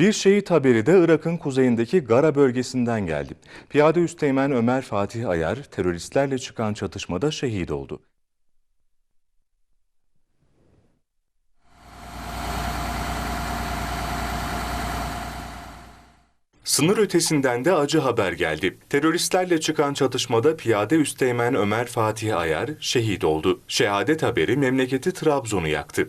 Bir şehit haberi de Irak'ın kuzeyindeki Gara bölgesinden geldi. Piyade Üsteğmen Ömer Fatih Ayar teröristlerle çıkan çatışmada şehit oldu. Sınır ötesinden de acı haber geldi. Teröristlerle çıkan çatışmada piyade üsteğmen Ömer Fatih Ayar şehit oldu. Şehadet haberi memleketi Trabzon'u yaktı.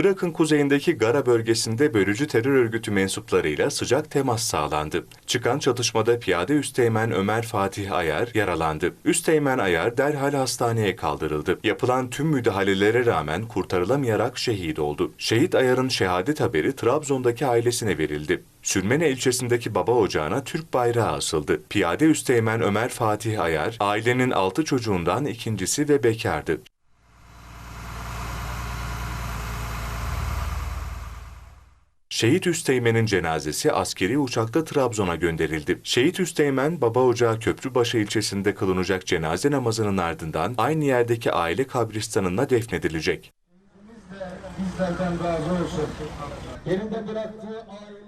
Irak'ın kuzeyindeki Gara bölgesinde bölücü terör örgütü mensuplarıyla sıcak temas sağlandı. Çıkan çatışmada piyade üsteğmen Ömer Fatih Ayar yaralandı. Üsteğmen Ayar derhal hastaneye kaldırıldı. Yapılan tüm müdahalelere rağmen kurtarılamayarak şehit oldu. Şehit Ayar'ın şehadet haberi Trabzon'daki ailesine verildi. Sürmene ilçesindeki baba ocağına Türk bayrağı asıldı. Piyade üsteğmen Ömer Fatih Ayar, ailenin altı çocuğundan ikincisi ve bekardı. Şehit Üsteğmen'in cenazesi askeri uçakta Trabzon'a gönderildi. Şehit Üsteğmen, Baba Ocağı Köprübaşı ilçesinde kılınacak cenaze namazının ardından aynı yerdeki aile kabristanına defnedilecek. bizlerden razı olsun. Yerinde bıraktığı aile